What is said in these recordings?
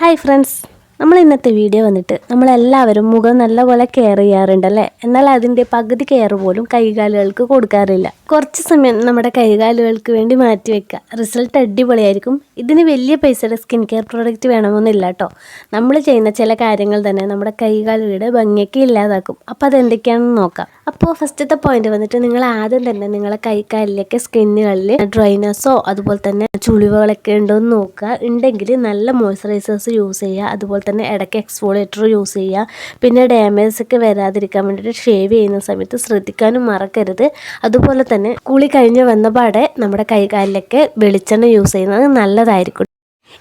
Hi friends നമ്മൾ ഇന്നത്തെ video വന്നിട്ട് നമ്മളെല്ലാവരും മുഖം നല്ലപോലെ കെയർ ചെയ്യാറുണ്ടല്ലേ? എന്നാൽ അതിന്റെ പകുതി കെയർ പോലും കൈകാലുകൾക്ക് കൊടുക്കാറില്ല. കുറച്ച് സമയം നമ്മുടെ കൈകാലുകൾക്ക് വേണ്ടി മാറ്റി വെക്കുക. റിസൾട്ട് അടിപൊളിയായിരിക്കും. ഇതിന് വലിയ പൈസയുടെ സ്കിൻ കെയർ പ്രോഡക്റ്റ് വേണമെന്നില്ല കേട്ടോ നമ്മൾ ചെയ്യുന്ന ചില കാര്യങ്ങൾ തന്നെ നമ്മുടെ കൈകാലുകളുടെ ഭംഗിയൊക്കെ ഇല്ലാതാക്കും. അപ്പോൾ അതെന്തൊക്കെയാണെന്ന് നോക്കാം. അപ്പോൾ ഫസ്റ്റത്തെ പോയിന്റ് വന്നിട്ട് നിങ്ങൾ ആദ്യം തന്നെ നിങ്ങളെ കൈക്കാലിലേക്ക് സ്കിന്നുകളിൽ ഡ്രൈനസോ അതുപോലെ തന്നെ ചുളിവുകളൊക്കെ ഉണ്ടോ എന്ന് നോക്കുക. ഉണ്ടെങ്കിൽ നല്ല മോയ്സ്ചറൈസേഴ്സ് യൂസ് ചെയ്യുക. അതുപോലെ തന്നെ ഇടയ്ക്ക് എക്സ്പോളേറ്റർ യൂസ് ചെയ്യുക. പിന്നെ ഡാമേജ് ഒക്കെ വരാതിരിക്കാൻ വേണ്ടിയിട്ട് ഷേവ് ചെയ്യുന്ന സമയത്ത് ശ്രദ്ധിക്കാനും മറക്കരുത്. അതുപോലെ തന്നെ കുളി കഴിഞ്ഞ് വന്ന പാടെ നമ്മുടെ കൈകാലിലൊക്കെ വെളിച്ചെണ്ണ യൂസ് ചെയ്യുന്നത് നല്ലതായിരിക്കും.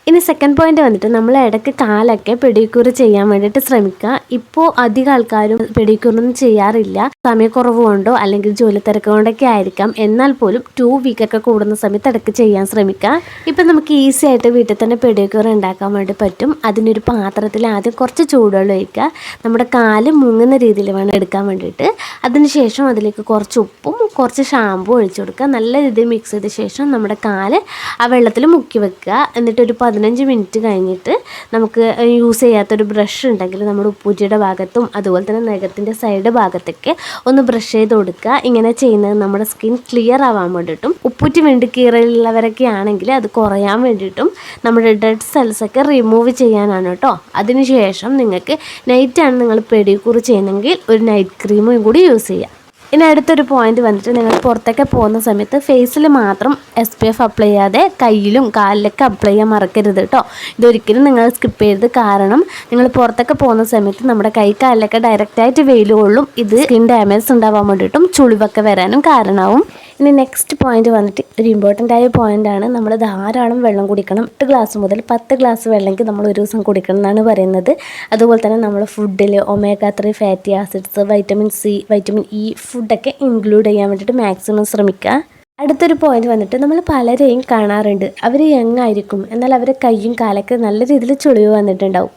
ഇനി സെക്കൻഡ് പോയിന്റ് വന്നിട്ട് നമ്മൾ ഇടയ്ക്ക് കാലൊക്കെ പെഡിക്യൂർ ചെയ്യാൻ വേണ്ടിയിട്ട് ശ്രമിക്കുക. ഇപ്പോൾ അധികം ആൾക്കാരും പെഡിക്യൂറൊന്നും ചെയ്യാറില്ല. സമയക്കുറവ് കൊണ്ടോ അല്ലെങ്കിൽ ജോലി തിരക്ക് കൊണ്ടൊക്കെ ആയിരിക്കാം. എന്നാൽ പോലും ടു വീക്കൊക്കെ കൂടുന്ന സമയത്ത് ഇടയ്ക്ക് ചെയ്യാൻ ശ്രമിക്കുക ഇപ്പം നമുക്ക് ഈസി ആയിട്ട് വീട്ടിൽ തന്നെ പെഡിക്യൂർ ഉണ്ടാക്കാൻ വേണ്ടി പറ്റും. അതിനൊരു പാത്രത്തിൽ ആദ്യം കുറച്ച് ചൂടുവെള്ളം ഒഴിക്കുക. നമ്മുടെ കാൽ മുങ്ങുന്ന രീതിയിൽ വേണം എടുക്കാൻ വേണ്ടിയിട്ട്. അതിനുശേഷം അതിലേക്ക് കുറച്ച് ഉപ്പും കുറച്ച് ഷാമ്പു ഒഴിച്ചു കൊടുക്കുക. നല്ല രീതിയിൽ മിക്സ് ചെയ്ത ശേഷം നമ്മുടെ കാൽ ആ വെള്ളത്തിൽ മുക്കി വെക്കുക. എന്നിട്ട് ഒരു പതിനഞ്ച് മിനിറ്റ് കഴിഞ്ഞിട്ട് നമുക്ക് യൂസ് ചെയ്യാത്തൊരു ബ്രഷ് ഉണ്ടെങ്കിൽ നമ്മുടെ ഉപ്പൂറ്റിയുടെ ഭാഗത്തും അതുപോലെ തന്നെ നഖത്തിന്റെ സൈഡ് ഭാഗത്തൊക്കെ ഒന്ന് ബ്രഷ് ചെയ്ത് കൊടുക്കുക. ഇങ്ങനെ ചെയ്യുന്നത് നമ്മുടെ സ്കിൻ ക്ലിയർ ആവാൻ വേണ്ടിയിട്ടും ഉപ്പൂറ്റി വേണ്ടി കീറലുള്ളവരൊക്കെ ആണെങ്കിൽ അത് കുറയാൻ വേണ്ടിയിട്ടും നമ്മുടെ ഡെഡ് സെൽസൊക്കെ റിമൂവ് ചെയ്യാനാണ് കേട്ടോ. അതിനുശേഷം നിങ്ങൾക്ക് നൈറ്റാണ് നിങ്ങൾ പെഡിക്യൂർ ചെയ്യുന്നതെങ്കിൽ ഒരു നൈറ്റ് ക്രീമും കൂടി യൂസ് ചെയ്യുക ഇനി അടുത്തൊരു പോയിന്റ് വന്നിട്ട് നിങ്ങൾ പുറത്തൊക്കെ പോകുന്ന സമയത്ത് ഫേസിൽ മാത്രം എസ് പി എഫ് അപ്ലൈ ചെയ്യാതെ കയ്യിലും കാലിലൊക്കെ അപ്ലൈ ചെയ്യാൻ മറക്കരുത് കേട്ടോ ഇതൊരിക്കലും നിങ്ങൾ സ്കിപ്പ് ചെയ്ത് കാരണം നിങ്ങൾ പുറത്തൊക്കെ പോകുന്ന സമയത്ത് നമ്മുടെ കൈ കാലിലൊക്കെ ഡയറക്റ്റായിട്ട് വെയിൽ കൊള്ളും ഇത് സ്കിൻ ഡാമേജ് ഉണ്ടാവാൻ വേണ്ടിയിട്ടും ചുളിവൊക്കെ വരാനും കാരണമാവും ഇനി നെക്സ്റ്റ് പോയിന്റ് വന്നിട്ട് ഒരു ഇമ്പോർട്ടന്റ് ആയ പോയിന്റാണ് നമ്മൾ ധാരാളം വെള്ളം കുടിക്കണം. എട്ട് ഗ്ലാസ് മുതൽ പത്ത് ഗ്ലാസ് വെള്ളമെങ്കിൽ നമ്മൾ ഒരു ദിവസം കുടിക്കണം എന്നാണ് പറയുന്നത്. അതുപോലെ തന്നെ നമ്മൾ ഫുഡിൽ omega three fatty acids vitamin C vitamin E ഫുഡൊക്കെ ഇൻക്ലൂഡ് ചെയ്യാൻ വേണ്ടിയിട്ട് മാക്സിമം ശ്രമിക്കുക. അടുത്തൊരു പോയിന്റ് വന്നിട്ട് നമ്മൾ പലരെയും കാണാറുണ്ട്. അവർ യങ് ആയിരിക്കും. എന്നാൽ അവരെ കൈയും കാലൊക്കെ നല്ല രീതിയിൽ ചുളിവ് വന്നിട്ടുണ്ടാവും.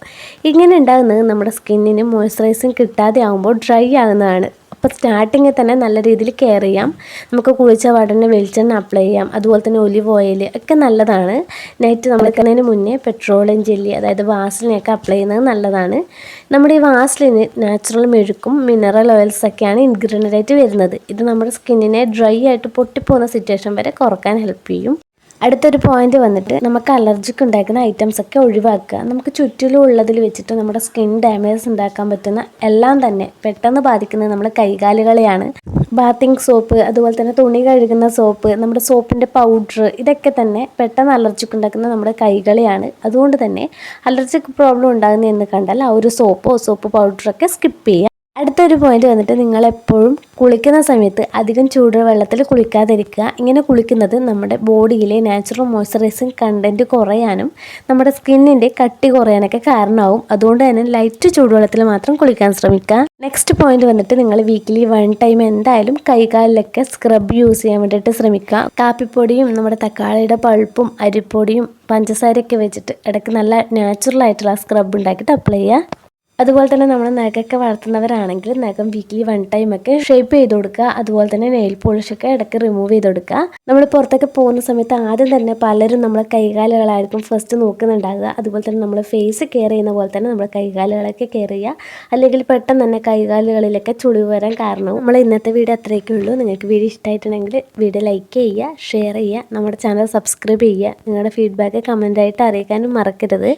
ഇങ്ങനെ ഉണ്ടാകുന്നത് നമ്മുടെ സ്കിന്നിന് മോയ്സ്ചറൈസിങ് കിട്ടാതെ ആകുമ്പോൾ ഡ്രൈ ആകുന്നതാണ്. അപ്പോൾ സ്റ്റാർട്ടിങ്ങിൽ തന്നെ നല്ല രീതിയിൽ കെയർ ചെയ്യാം. നമുക്ക് കുളിച്ച പാടന്നെ വെളിച്ചെണ്ണ അപ്ലൈ ചെയ്യാം. അതുപോലെ തന്നെ ഒലിവ് ഓയിൽ ഒക്കെ നല്ലതാണ്. നൈറ്റ് നമ്മൾ വെക്കുന്നതിന് മുന്നേ പെട്രോളിയം ജെല്ലി അതായത് വാസലിനൊക്കെ അപ്ലൈ ചെയ്യുന്നത് നല്ലതാണ്. നമ്മുടെ ഈ വാസലിന് നാച്ചുറൽ മെഴുക്കും മിനറൽ ഓയിൽസ് ഒക്കെയാണ് ഇൻഗ്രീഡിയന്റ് ആയിട്ട് വരുന്നത്. ഇത് നമ്മുടെ സ്കിന്നിനെ ഡ്രൈ ആയിട്ട് പൊട്ടിപ്പോകുന്ന സിറ്റുവേഷൻ വരെ കുറയ്ക്കാൻ ഹെൽപ്പ് ചെയ്യും. അടുത്തൊരു പോയിന്റ് വന്നിട്ട് നമുക്ക് അലർജിക്ക് ഉണ്ടാക്കുന്ന ഐറ്റംസ് ഒക്കെ ഒഴിവാക്കുക. നമുക്ക് ചുറ്റിലും ഉള്ളതിൽ വെച്ചിട്ട് നമ്മുടെ സ്കിൻ ഡാമേജ് ഉണ്ടാക്കാൻ പറ്റുന്ന എല്ലാം തന്നെ പെട്ടെന്ന് ബാധിക്കുന്നത് നമ്മുടെ കൈകാലുകളെയാണ്. ബാത്തിങ് സോപ്പ് അതുപോലെ തന്നെ തുണി കഴുകുന്ന സോപ്പ് നമ്മുടെ സോപ്പിന്റെ പൗഡർ ഇതൊക്കെ തന്നെ പെട്ടെന്ന് അലർജിക്ക് ഉണ്ടാക്കുന്ന നമ്മുടെ കൈകളെയാണ്. അതുകൊണ്ട് തന്നെ അലർജിക്ക് പ്രോബ്ലം ഉണ്ടാകുന്ന എന്ന് കണ്ടാൽ ആ ഒരു സോപ്പോ സോപ്പ് പൗഡറൊക്കെ സ്കിപ്പ് ചെയ്യുക. അടുത്തൊരു പോയിന്റ് വന്നിട്ട് നിങ്ങൾ എപ്പോഴും കുളിക്കുന്ന സമയത്ത് അധികം ചൂട് വെള്ളത്തിൽ കുളിക്കാതിരിക്കുക. ഇങ്ങനെ കുളിക്കുന്നത് നമ്മുടെ ബോഡിയിലെ നാച്ചുറൽ മോയ്സ്ചറൈസിങ് കണ്ടന്റ് കുറയാനും നമ്മുടെ സ്കിന്നിന്റെ കട്ടി കുറയാനൊക്കെ കാരണമാവും. അതുകൊണ്ട് തന്നെ ലൈറ്റ് ചൂടുവെള്ളത്തിൽ മാത്രം കുളിക്കാൻ ശ്രമിക്കുക. നെക്സ്റ്റ് പോയിന്റ് വന്നിട്ട് നിങ്ങൾ വീക്കിലി വൺ ടൈം എന്തായാലും കൈകാലിലൊക്കെ സ്ക്രബ് യൂസ് ചെയ്യാൻ വേണ്ടിയിട്ട് ശ്രമിക്കുക. കാപ്പിപ്പൊടിയും നമ്മുടെ തക്കാളിയുടെ പഴുപ്പും അരിപ്പൊടിയും പഞ്ചസാരയൊക്കെ വെച്ചിട്ട് ഇടയ്ക്ക് നല്ല നാച്ചുറൽ ആയിട്ടുള്ള സ്ക്രബ് ഉണ്ടാക്കിയിട്ട് അപ്ലൈ ചെയ്യുക. അതുപോലെ തന്നെ നമ്മൾ നഖമൊക്കെ വളർത്തുന്നവരാണെങ്കിൽ നഖം വീക്ക്ലി വൺ ടൈം ഒക്കെ ഷേപ്പ് ചെയ്ത് കൊടുക്കുക. അതുപോലെ തന്നെ നെയിൽ പോളിഷൊക്കെ ഇടയ്ക്ക് റിമൂവ് ചെയ്ത് കൊടുക്കുക. നമ്മൾ പുറത്തൊക്കെ പോകുന്ന സമയത്ത് ആദ്യം തന്നെ പലരും നമ്മളെ കൈകാലുകളായിരിക്കും ഫസ്റ്റ് നോക്കുന്നുണ്ടാകുക അതുപോലെ തന്നെ നമ്മൾ ഫേസ് കെയർ ചെയ്യുന്ന പോലെ തന്നെ നമ്മൾ കൈകാലുകളൊക്കെ കെയർ ചെയ്യുക. അല്ലെങ്കിൽ പെട്ടെന്ന് തന്നെ കൈകാലുകളിലൊക്കെ ചുളിവ് വരാൻ കാരണം നമ്മൾ ഇന്നത്തെ വീഡിയോ അത്രയൊക്കെ ഉള്ളൂ. നിങ്ങൾക്ക് വീഡിയോ ഇഷ്ടമായിട്ടുണ്ടെങ്കിൽ വീഡിയോ ലൈക്ക് ചെയ്യുക ഷെയർ ചെയ്യുക നമ്മുടെ ചാനൽ സബ്സ്ക്രൈബ് ചെയ്യുക. നിങ്ങളുടെ ഫീഡ്ബാക്ക് കമന്റായിട്ട് അറിയിക്കാനും മറക്കരുത്.